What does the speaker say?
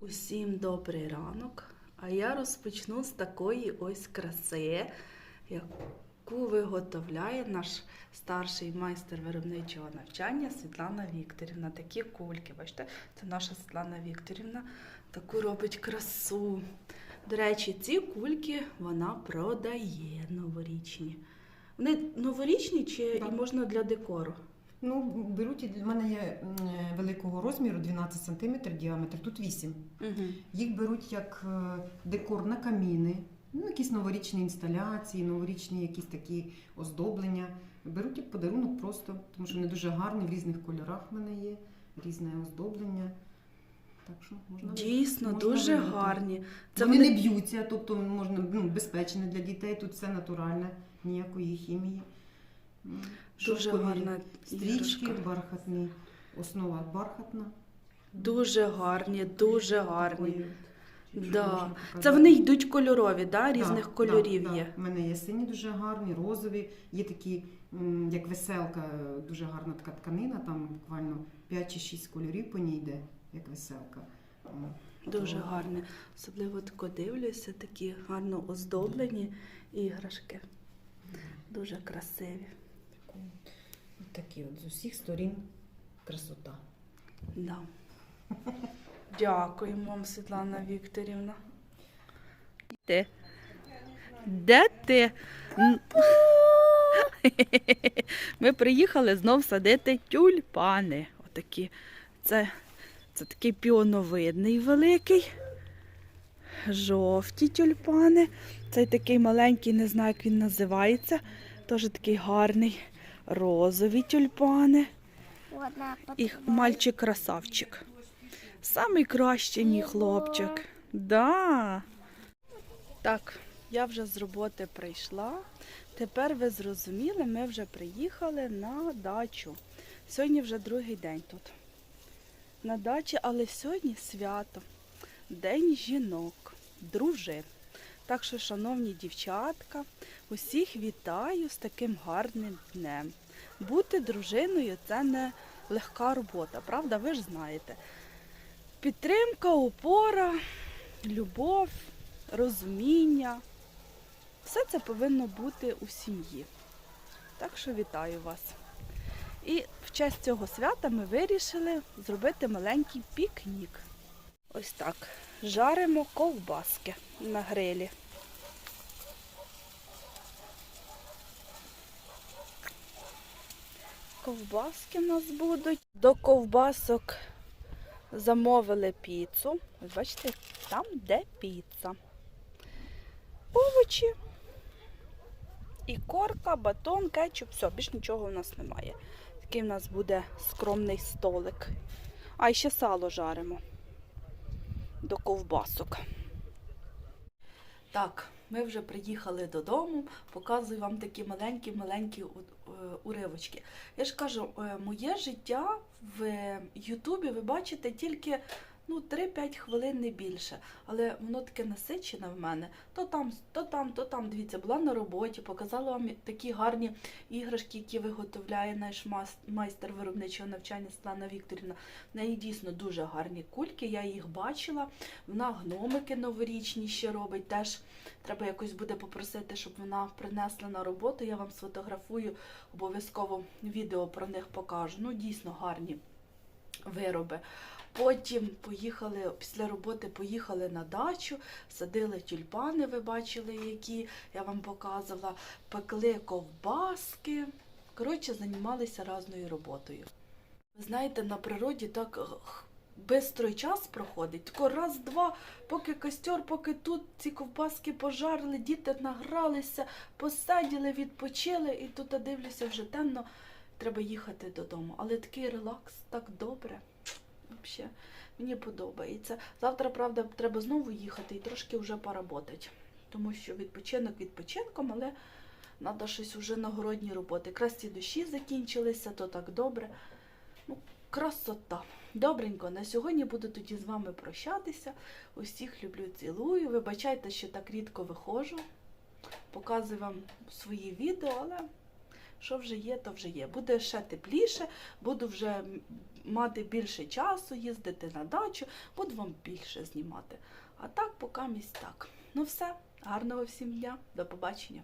Усім добрий ранок. А я розпочну з такої ось краси, яку виготовляє наш старший майстер виробничого навчання Світлана Вікторівна. Такі кульки. Бачите, це наша Світлана Вікторівна. Таку робить красу. До речі, ці кульки вона продає новорічні. Вони новорічні чи Так. і можна для декору? Ну, беруть, і для мене є е, великого розміру, 12 см діаметр, тут 8. Угу. Їх беруть як е, декор на каміни, ну, якісь новорічні інсталяції, новорічні якісь такі оздоблення. Беруть як подарунок просто, тому що вони дуже гарні, в різних кольорах в мене є, різне оздоблення. Так що можна Дійсно, можна дуже вибрати. гарні. Це вони не б'ються, тобто можна ну, безпечне для дітей, тут все натуральне, ніякої хімії. Дуже гарна Стрічки іграшка. бархатні, основа бархатна. Дуже гарні, дуже гарні. Да. Це вони йдуть кольорові, да? Да, різних да, кольорів да. є. У мене є сині дуже гарні, розові, є такі, м, як веселка, дуже гарна така тканина, там буквально 5 чи 6 кольорів по ній йде, як веселка. Дуже то- гарні. Особливо тако дивлюся, такі гарно оздоблені іграшки. Дуже красиві. Такі от з усіх сторін красота. Да. Дякуємо вам, Світлана Вікторівна. Ти? Де ти? Ми приїхали знов садити тюльпани. Отакі. Це, це такий піоновидний великий. Жовті тюльпани. Цей такий маленький, не знаю, як він називається. Теж такий гарний. Розові тюльпани. І мальчик-красавчик. Самий кращий мій хлопчик. Да. Так, я вже з роботи прийшла. Тепер ви зрозуміли, ми вже приїхали на дачу. Сьогодні вже другий день тут. На дачі, але сьогодні свято. День жінок, дружин. Так що, шановні дівчатка, усіх вітаю з таким гарним днем. Бути дружиною це не легка робота, правда? Ви ж знаєте. Підтримка, опора, любов, розуміння. Все це повинно бути у сім'ї. Так що вітаю вас. І в честь цього свята ми вирішили зробити маленький пікнік. Ось так. Жаримо ковбаски на грилі. Ковбаски в нас будуть. До ковбасок замовили піцу. Ось бачите, там де піца. Овочі. І корка, батон, кетчуп, все, більш нічого у нас немає. Такий в нас буде скромний столик. А ще сало жаримо до ковбасок. Так, ми вже приїхали додому, показую вам такі маленькі-маленькі е, уривочки. Я ж кажу, е, моє життя в Ютубі ви бачите тільки ну, 3-5 хвилин не більше. Але воно таке насичене в мене. То там, то там, то там. Дивіться, була на роботі, показала вам такі гарні іграшки, які виготовляє наш майстер виробничого навчання Світлана Вікторівна. В неї дійсно дуже гарні кульки, я їх бачила. Вона гномики новорічні ще робить. Теж треба якось буде попросити, щоб вона принесла на роботу. Я вам сфотографую, обов'язково відео про них покажу. Ну, дійсно гарні вироби. Потім поїхали після роботи, поїхали на дачу, садили тюльпани, ви бачили, які я вам показувала, пекли ковбаски. Коротше, займалися разною роботою. Ви знаєте, на природі так швидко час проходить. Тако раз-два, поки костер, поки тут ці ковбаски пожарили, діти награлися, посиділи, відпочили, і тут дивлюся вже темно, треба їхати додому. Але такий релакс, так добре. Взагалі, мені подобається. Завтра, правда, треба знову їхати і трошки вже поработати. Тому що відпочинок відпочинком, але треба щось вже на городні роботи. Якраз ці дощі закінчилися, то так добре. Ну, красота. Добренько, на сьогодні буду тоді з вами прощатися. Усіх люблю, цілую. Вибачайте, що так рідко виходжу. Показую вам свої відео, але що вже є, то вже є. Буде ще тепліше, буду вже мати більше часу, їздити на дачу, буду вам більше знімати. А так, поки місць так. Ну все, гарного всім дня, до побачення.